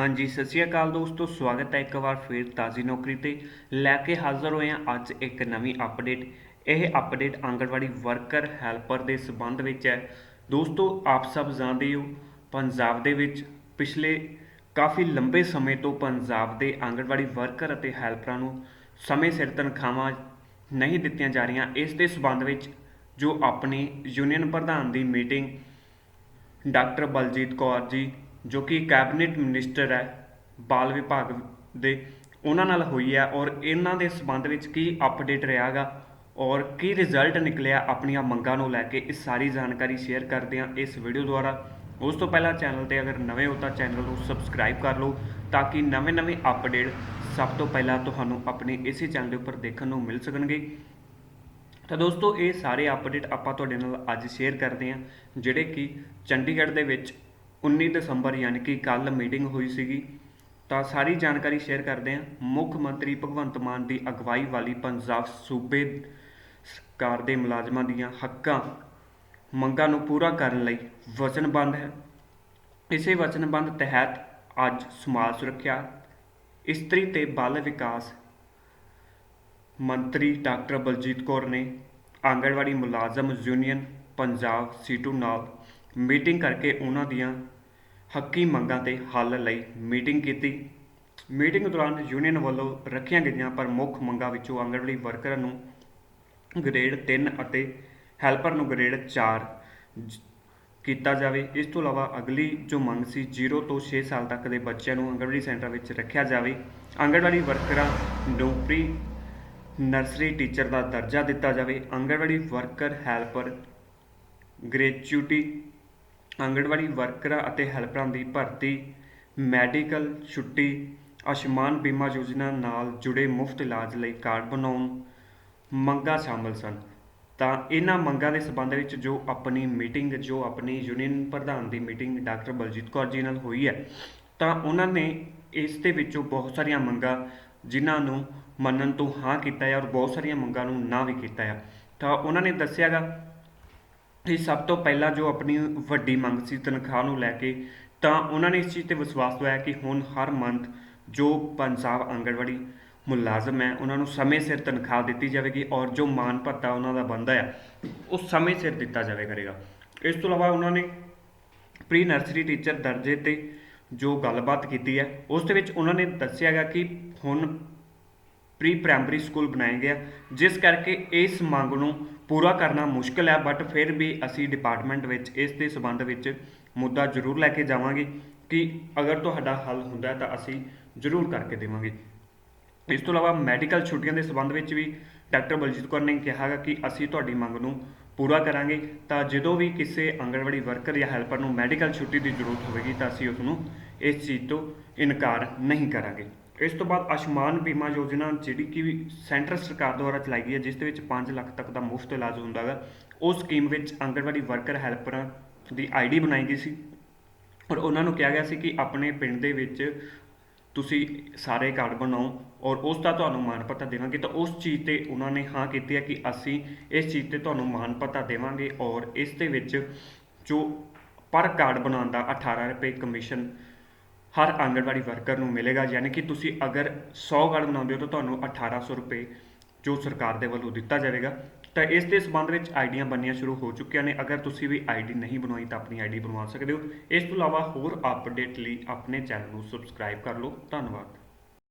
ਹਾਂਜੀ, ਸਤਿ ਸ਼੍ਰੀ ਅਕਾਲ ਦੋਸਤੋ, ਸਵਾਗਤ ਹੈ ਇੱਕ ਵਾਰ ਫਿਰ ਤਾਜ਼ੀ ਨੌਕਰੀ ਤੇ। ਲੈ ਕੇ ਹਾਜ਼ਰ ਹੋਏ ਹਾਂ ਅੱਜ ਇੱਕ ਨਵੀਂ ਅਪਡੇਟ ਇਹ ਅਪਡੇਟ ਆਂਗਣਵਾੜੀ ਵਰਕਰ ਹੈਲਪਰ ਦੇ ਸਬੰਧ ਵਿੱਚ ਹੈ। ਦੋਸਤੋ, ਆਪ ਸਭ ਜਾਣਦੇ ਹੋ ਪੰਜਾਬ ਦੇ ਵਿੱਚ ਪਿਛਲੇ ਕਾਫੀ ਲੰਬੇ ਸਮੇਂ ਤੋਂ ਪੰਜਾਬ ਦੇ ਆਂਗਣਵਾੜੀ ਵਰਕਰ ਅਤੇ ਹੈਲਪਰਾਂ ਨੂੰ ਸਮੇਂ ਸਿਰ ਤਨਖਾਹਾਂ ਨਹੀਂ ਦਿੱਤੀਆਂ ਜਾ ਰਹੀਆਂ। ਇਸ ਦੇ ਸਬੰਧ ਵਿੱਚ ਜੋ ਆਪਣੀ ਯੂਨੀਅਨ ਪ੍ਰਧਾਨ ਦੀ ਮੀਟਿੰਗ ਡਾਕਟਰ ਬਲਜੀਤ ਕੌਰ ਜੀ ਜੋ ਕਿ ਕੈਬਨਿਟ ਮਿਨਿਸਟਰ ਹੈ, ਬਾਲ ਵਿਭਾਗ ਦੇ, ਉਹਨਾਂ ਨਾਲ ਹੋਈ ਹੈ ਔਰ ਇਹਨਾਂ ਦੇ ਸਬੰਧ ਵਿੱਚ ਕੀ ਅਪਡੇਟ ਰਿਹਾਗਾ ਔਰ ਕੀ ਰਿਜ਼ਲਟ ਨਿਕਲਿਆ ਆਪਣੀਆਂ ਮੰਗਾਂ ਨੂੰ ਲੈ ਕੇ ਇਸ ਸਾਰੀ ਜਾਣਕਾਰੀ ਸ਼ੇਅਰ ਕਰਦੇ ਹਾਂ ਇਸ ਵੀਡੀਓ ਦੁਆਰਾ। ਉਸ ਤੋਂ ਪਹਿਲਾਂ ਚੈਨਲ ਤੇ ਅਗਰ ਨਵੇਂ ਹੋ ਤਾਂ ਚੈਨਲ ਨੂੰ ਸਬਸਕ੍ਰਾਈਬ ਕਰ ਲਓ ਤਾਂ ਕਿ ਨਵੇਂ-ਨਵੇਂ ਅਪਡੇਟ ਸਭ ਤੋਂ ਪਹਿਲਾਂ ਤੁਹਾਨੂੰ ਆਪਣੇ ਇਸੇ ਚੈਨਲ ਦੇ ਉੱਪਰ ਦੇਖਣ ਨੂੰ ਮਿਲ ਸਕਣਗੇ। ਤਾਂ ਦੋਸਤੋ, ਇਹ ਸਾਰੇ ਅਪਡੇਟ ਆਪਾਂ ਤੁਹਾਡੇ ਨਾਲ ਅੱਜ ਸ਼ੇਅਰ ਕਰਦੇ ਹਾਂ, ਜਿਹੜੇ ਕਿ ਚੰਡੀਗੜ੍ਹ ਦੇ ਵਿੱਚ 19 ਦਸੰਬਰ ਯਾਨੀ ਕਿ ਕੱਲ ਮੀਟਿੰਗ ਹੋਈ ਸੀਗੀ। ਤਾਂ ਸਾਰੀ ਜਾਣਕਾਰੀ ਸ਼ੇਅਰ ਕਰਦੇ ਹਾਂ। ਮੁੱਖ ਮੰਤਰੀ ਭਗਵੰਤ ਮਾਨ ਦੀ ਅਗਵਾਈ ਵਾਲੀ ਪੰਜਾਬ ਸੂਬੇ ਸਰਕਾਰ ਦੇ ਮੁਲਾਜ਼ਮਾਂ ਦੀਆਂ ਹੱਕਾਂ ਮੰਗਾਂ ਨੂੰ ਪੂਰਾ ਕਰਨ ਲਈ ਵਚਨਬੱਧ ਹੈ। ਇਸੇ ਵਚਨਬੱਧ ਤਹਿਤ ਅੱਜ ਸਮਾਜ ਸੁਰੱਖਿਆ, ਇਸਤਰੀ ਤੇ ਬਾਲ ਵਿਕਾਸ ਮੰਤਰੀ ਡਾਕਟਰ ਬਲਜੀਤ ਕੌਰ ਨੇ ਆਂਗਣਵਾੜੀ ਮੁਲਾਜ਼ਮ ਯੂਨੀਅਨ ਪੰਜਾਬ ਸੀਟੂ ਨਾਲ ਮੀਟਿੰਗ ਕਰਕੇ ਉਹਨਾਂ ਦੀਆਂ ਹੱਕੀ ਮੰਗਾਂ ਤੇ ਹੱਲ ਲਈ ਮੀਟਿੰਗ ਕੀਤੀ। ਮੀਟਿੰਗ ਦੌਰਾਨ ਯੂਨੀਅਨ ਵੱਲੋਂ ਰੱਖੀਆਂ ਗਈਆਂ ਪ੍ਰਮੁੱਖ ਮੰਗਾਂ ਵਿੱਚੋਂ ਆਂਗਣਵਾੜੀ ਵਰਕਰਾਂ ਨੂੰ ਗ੍ਰੇਡ 3 ਅਤੇ ਹੈਲਪਰ ਨੂੰ ਗ੍ਰੇਡ 4 ਕੀਤਾ ਜਾਵੇ। ਇਸ ਤੋਂ ਇਲਾਵਾ ਅਗਲੀ ਜੋ ਮੰਗ ਸੀ 0 ਤੋਂ 6 ਸਾਲ ਤੱਕ ਦੇ ਬੱਚਿਆਂ ਨੂੰ ਆਂਗਣਵਾੜੀ ਸੈਂਟਰ ਵਿੱਚ ਰੱਖਿਆ ਜਾਵੇ। ਆਂਗਣਵਾੜੀ ਵਰਕਰਾਂ ਨੂੰ ਪ੍ਰੀ ਨਰਸਰੀ ਟੀਚਰ ਦਾ ਦਰਜਾ ਦਿੱਤਾ ਜਾਵੇ। Anganwadi worker helper gratuity anganwadi ਵਰਕਰਾਂ ਅਤੇ ਹੈਲਪਰਾਂ ਦੀ ਭਰਤੀ, ਮੈਡੀਕਲ ਛੁੱਟੀ, ਆਯੁਸ਼ਮਾਨ ਬੀਮਾ ਯੋਜਨਾ ਨਾਲ ਜੁੜੇ ਮੁਫਤ ਇਲਾਜ ਲਈ ਕਾਰਡ ਬਣਾਉਣ ਮੰਗਾਂ ਸ਼ਾਮਲ ਸਨ। ਤਾਂ ਇਹਨਾਂ ਮੰਗਾਂ ਦੇ ਸਬੰਧ ਵਿੱਚ ਜੋ ਆਪਣੀ ਮੀਟਿੰਗ, ਜੋ ਆਪਣੀ ਯੂਨੀਅਨ ਪ੍ਰਧਾਨ ਦੀ ਮੀਟਿੰਗ ਡਾਕਟਰ ਬਲਜੀਤ ਕੌਰ ਜੀ ਨਾਲ ਹੋਈ ਹੈ, ਤਾਂ ਉਹਨਾਂ ਨੇ ਇਸ ਦੇ ਵਿੱਚੋਂ ਬਹੁਤ ਸਾਰੀਆਂ ਮੰਗਾਂ ਜਿਨ੍ਹਾਂ ਨੂੰ ਮੰਨਣ ਤੋਂ ਹਾਂ ਕੀਤਾ ਹੈ ਔਰ ਬਹੁਤ ਸਾਰੀਆਂ ਮੰਗਾਂ ਨੂੰ ਨਾ ਵੀ ਕੀਤਾ ਹੈ। ਤਾਂ ਉਹਨਾਂ ਨੇ ਦੱਸਿਆਗਾ ਇਹ ਸਭ ਤੋਂ ਪਹਿਲਾਂ ਜੋ ਆਪਣੀ ਵੱਡੀ ਮੰਗ ਸੀ ਤਨਖਾਹ ਨੂੰ ਲੈ ਕੇ, ਤਾਂ ਉਹਨਾਂ ਨੇ ਇਸ ਚੀਜ਼ ਤੇ ਵਿਸ਼ਵਾਸ ਦਵਾਇਆ ਕਿ ਹੁਣ ਹਰ ਮੰਥ ਜੋ ਪੰਜਾਬ ਆਂਗਣਵਾੜੀ ਮੁਲਾਜ਼ਮ ਹੈ, ਉਹਨਾਂ ਨੂੰ ਸਮੇਂ ਸਿਰ ਤਨਖਾਹ ਦਿੱਤੀ ਜਾਵੇਗੀ ਔਰ ਜੋ ਮਾਨ ਭੱਤਾ ਉਹਨਾਂ ਦਾ ਬੰਦਾ ਆ, ਉਹ ਸਮੇਂ ਸਿਰ ਦਿੱਤਾ ਜਾਵੇ ਕਰੇਗਾ। ਇਸ ਤੋਂ ਇਲਾਵਾ ਉਹਨਾਂ ਨੇ ਪ੍ਰੀ ਨਰਸਰੀ ਟੀਚਰ ਦਰਜੇ ਤੇ ਜੋ ਗੱਲਬਾਤ ਕੀਤੀ ਹੈ, ਉਸ ਦੇ ਵਿੱਚ ਉਹਨਾਂ ਨੇ ਦੱਸਿਆਗਾ ਕਿ ਹੁਣ ਪ੍ਰੀ ਪ੍ਰਾਇਮਰੀ ਸਕੂਲ ਬਣਾਏ ਗਏ ਜਿਸ ਕਰਕੇ ਇਸ ਮੰਗ ਨੂੰ ਪੂਰਾ ਕਰਨਾ ਮੁਸ਼ਕਲ ਹੈ ਬਟ ਫਿਰ ਵੀ ਅਸੀਂ ਡਿਪਾਰਟਮੈਂਟ ਵਿੱਚ ਇਸ ਦੇ ਸਬੰਧ ਵਿੱਚ ਮੁੱਦਾ ਜ਼ਰੂਰ ਲੈ ਕੇ ਜਾਵਾਂਗੇ ਕਿ ਅਗਰ ਤੁਹਾਡਾ ਹੱਲ ਹੁੰਦਾ ਤਾਂ ਅਸੀਂ ਜ਼ਰੂਰ ਕਰਕੇ ਦੇਵਾਂਗੇ। ਇਸ ਤੋਂ ਇਲਾਵਾ ਮੈਡੀਕਲ ਛੁੱਟੀਆਂ ਦੇ ਸਬੰਧ ਵਿੱਚ ਵੀ ਡਾਕਟਰ ਬਲਜੀਤ ਕੌਰ ਨੇ ਕਿਹਾ ਕਿ ਅਸੀਂ ਤੁਹਾਡੀ ਮੰਗ ਨੂੰ ਪੂਰਾ ਕਰਾਂਗੇ। ਤਾਂ ਜਦੋਂ ਵੀ ਕਿਸੇ ਆਂਗਣਵਾੜੀ ਵਰਕਰ ਜਾਂ ਹੈਲਪਰ ਨੂੰ ਮੈਡੀਕਲ ਛੁੱਟੀ ਦੀ ਜ਼ਰੂਰਤ ਹੋਵੇਗੀ ਤਾਂ ਅਸੀਂ ਉਸ ਨੂੰ ਇਸ ਚੀਜ਼ ਤੋਂ ਇਨਕਾਰ ਨਹੀਂ ਕਰਾਂਗੇ। ਇਸ ਤੋਂ ਬਾਅਦ ਆਯੁਸ਼ਮਾਨ ਬੀਮਾ ਯੋਜਨਾ ਜਿਹੜੀ ਕਿ ਸੈਂਟਰ ਸਰਕਾਰ ਦੁਆਰਾ ਚਲਾਈ ਗਈ ਹੈ, ਜਿਸ ਦੇ ਵਿੱਚ 5 ਲੱਖ ਤੱਕ ਦਾ ਮੁਫਤ ਇਲਾਜ ਹੁੰਦਾ ਗਾ। ਉਸ ਸਕੀਮ ਵਿੱਚ ਆਂਗਣਵਾੜੀ ਵਰਕਰ ਹੈਲਪਰਾਂ ਦੀ ਆਈਡੀ ਬਣਾਈ ਗਈ ਸੀ। ਔਰ ਉਹਨਾਂ ਨੂੰ ਕਿਹਾ ਗਿਆ ਸੀ ਕਿ ਆਪਣੇ ਪਿੰਡ ਦੇ ਵਿੱਚ ਤੁਸੀਂ ਸਾਰੇ ਕਾਰਡ ਬਣਾਓ ਔਰ ਉਸ ਦਾ ਤੁਹਾਨੂੰ ਮਾਨ ਪੱਤਾ ਦੇਵਾਂਗੇ। ਤਾਂ ਉਸ ਚੀਜ਼ ਤੇ ਉਹਨਾਂ ਨੇ ਹਾਂ ਕੀਤੀ ਹੈ ਕਿ ਅਸੀਂ ਇਸ ਚੀਜ਼ ਤੇ ਤੁਹਾਨੂੰ ਮਾਨ ਪੱਤਾ ਦੇਵਾਂਗੇ ਔਰ ਇਸ ਦੇ ਵਿੱਚ ਜੋ ਪਰ ਕਾਰਡ ਬਣਾਉਣ ਦਾ 18 ਰੁਪਏ ਕਮਿਸ਼ਨ ਹਰ ਆਂਗਣਵਾੜੀ ਵਰਕਰ ਨੂੰ ਮਿਲੇਗਾ, ਯਾਨੀ ਕਿ ਤੁਸੀਂ ਅਗਰ 100 ਕਾਰਡ ਬਣਾਉਂਦੇ ਹੋ ਤਾਂ ਤੁਹਾਨੂੰ 1800 ਰੁਪਏ ਜੋ ਸਰਕਾਰ ਦੇ ਵੱਲੋਂ ਦਿੱਤਾ ਜਾਵੇਗਾ। ਤਾਂ ਇਸ ਦੇ ਸੰਬੰਧ ਵਿੱਚ ਆਈਡੀਆਂ ਬਣਨੀਆਂ ਸ਼ੁਰੂ ਹੋ ਚੁੱਕੀਆਂ ਨੇ। ਅਗਰ ਤੁਸੀਂ ਵੀ ਆਈਡੀ ਨਹੀਂ ਬਣਵਾਈ ਤਾਂ ਆਪਣੀ ਆਈਡੀ ਬਣਵਾ ਸਕਦੇ ਹੋ। ਇਸ ਤੋਂ ਇਲਾਵਾ ਹੋਰ ਅਪਡੇਟ ਲਈ ਆਪਣੇ ਚੈਨਲ ਨੂੰ ਸਬਸਕ੍ਰਾਈਬ ਕਰ ਲਓ। ਧੰਨਵਾਦ।